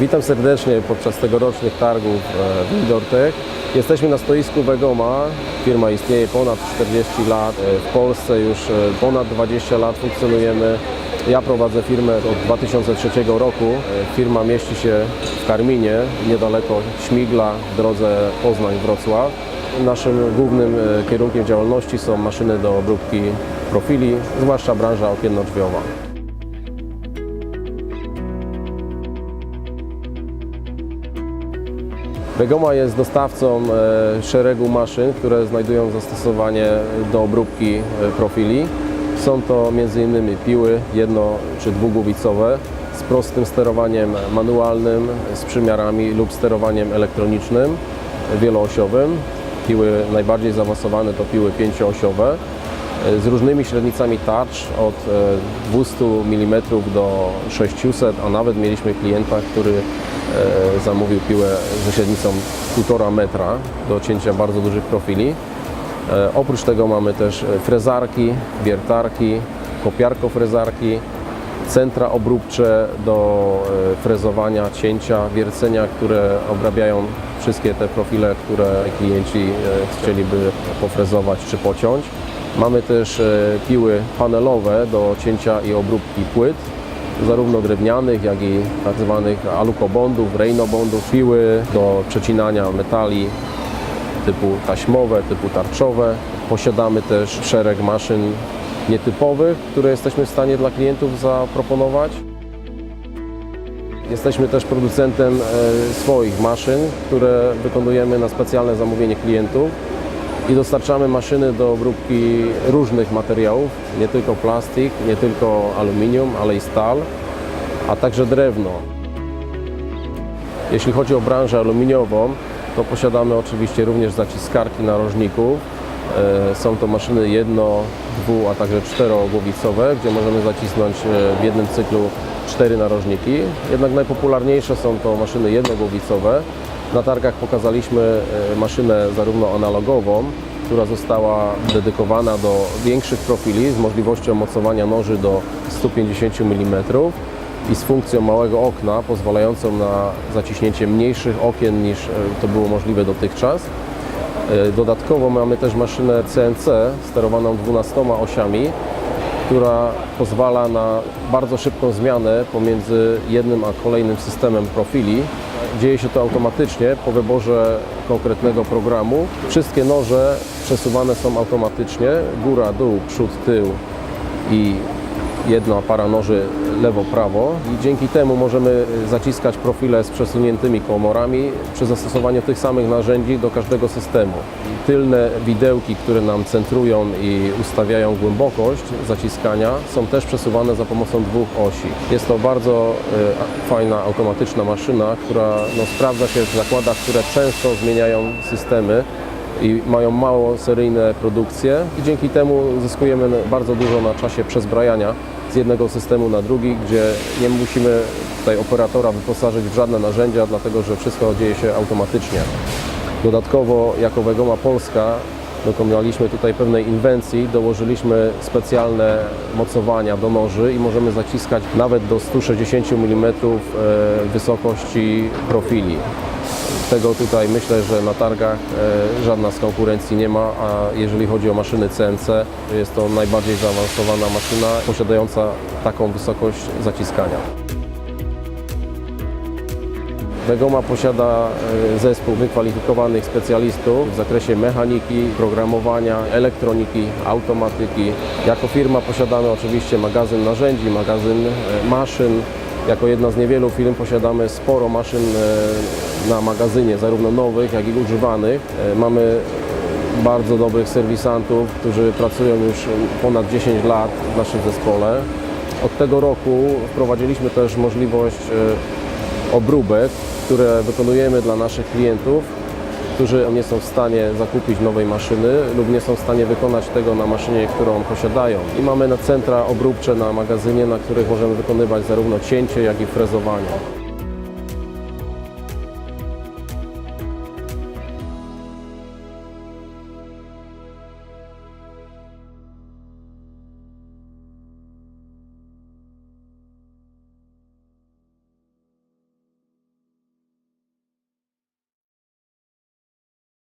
Witam serdecznie podczas tegorocznych targów e, Windortech. Jesteśmy na stoisku Wegoma. Firma istnieje ponad 40 lat. E, W Polsce już e, ponad 20 lat funkcjonujemy. Ja prowadzę firmę od 2003 roku. Firma mieści się w Karminie, niedaleko Śmigla, w drodze Poznań-Wrocław. Naszym głównym kierunkiem działalności są maszyny do obróbki profili, zwłaszcza branża okienno-drzwiowa. Begoma jest dostawcą e, szeregu maszyn, które znajdują zastosowanie do obróbki e, profili. Są to m.in. piły jedno- czy dwugłowicowe z prostym sterowaniem manualnym, z przymiarami lub sterowaniem elektronicznym wieloosiowym. Piły najbardziej zaawansowane to piły pięcioosiowe z różnymi średnicami tarcz od e, 200 mm do 600, a nawet mieliśmy klienta, który e, zamówił piłę ze średnicą 1,5 metra do cięcia bardzo dużych profili. E, Oprócz tego mamy też e, frezarki, wiertarki, kopiarko-frezarki, centra obróbcze do e, frezowania, cięcia, wiercenia, które obrabiają wszystkie te profile, które klienci e, chcieliby pofrezować czy pociąć. Mamy też e, piły panelowe do cięcia i obróbki płyt, zarówno drewnianych, jak i tak zwanych alukobondów, rejnobondów, piły do przecinania metali typu taśmowe, typu tarczowe. Posiadamy też szereg maszyn nietypowych, które jesteśmy w stanie dla klientów zaproponować. Jesteśmy też producentem e, swoich maszyn, które wykonujemy na specjalne zamówienie klientów i dostarczamy maszyny do obróbki różnych materiałów, nie tylko plastik, nie tylko aluminium, ale i stal, a także drewno. Jeśli chodzi o branżę aluminiową, to posiadamy oczywiście również zaciskarki narożników. E, Są to maszyny jedno, dwu, a także czterogłowicowe, gdzie możemy zacisnąć e, w jednym cyklu cztery narożniki. Jednak najpopularniejsze są to maszyny jednogłowicowe. Na targach pokazaliśmy e, maszynę zarówno analogową, która została dedykowana do większych profili z możliwością mocowania noży do 150 mm i z funkcją małego okna pozwalającą na zaciśnięcie mniejszych okien niż e, to było możliwe dotychczas. E, Dodatkowo mamy też maszynę CNC sterowaną 12 osiami, która pozwala na bardzo szybką zmianę pomiędzy jednym a kolejnym systemem profili. Dzieje się to automatycznie po wyborze konkretnego programu. Wszystkie noże przesuwane są automatycznie, góra, dół, przód, tył i jedna para noży lewo-prawo i dzięki temu możemy zaciskać profile z przesuniętymi komorami przy zastosowaniu tych samych narzędzi do każdego systemu. Tylne widełki, które nam centrują i ustawiają głębokość zaciskania są też przesuwane za pomocą dwóch osi. Jest to bardzo e, fajna automatyczna maszyna, która no, sprawdza się w zakładach, które często zmieniają systemy i mają mało seryjne produkcje i dzięki temu zyskujemy bardzo dużo na czasie przezbrajania z jednego systemu na drugi, gdzie nie musimy tutaj operatora wyposażyć w żadne narzędzia, dlatego że wszystko dzieje się automatycznie. Dodatkowo jako Wegoma Polska dokonaliśmy tutaj pewnej inwencji, dołożyliśmy specjalne mocowania do noży i możemy zaciskać nawet do 160 mm e, wysokości profili. Tego tutaj myślę, że na targach e, żadna z konkurencji nie ma, a jeżeli chodzi o maszyny CNC, jest to najbardziej zaawansowana maszyna posiadająca taką wysokość zaciskania. Wegoma posiada e, zespół wykwalifikowanych specjalistów w zakresie mechaniki, programowania, elektroniki, automatyki. Jako firma posiadamy oczywiście magazyn narzędzi, magazyn e, maszyn. Jako jedna z niewielu firm posiadamy sporo maszyn na magazynie, zarówno nowych, jak i używanych. E, Mamy bardzo dobrych serwisantów, którzy pracują już ponad 10 lat w naszym zespole. Od tego roku wprowadziliśmy też możliwość e, obróbek, które wykonujemy dla naszych klientów, którzy nie są w stanie zakupić nowej maszyny lub nie są w stanie wykonać tego na maszynie, którą posiadają. I mamy na centra obróbcze na magazynie, na których możemy wykonywać zarówno cięcie, jak i frezowanie.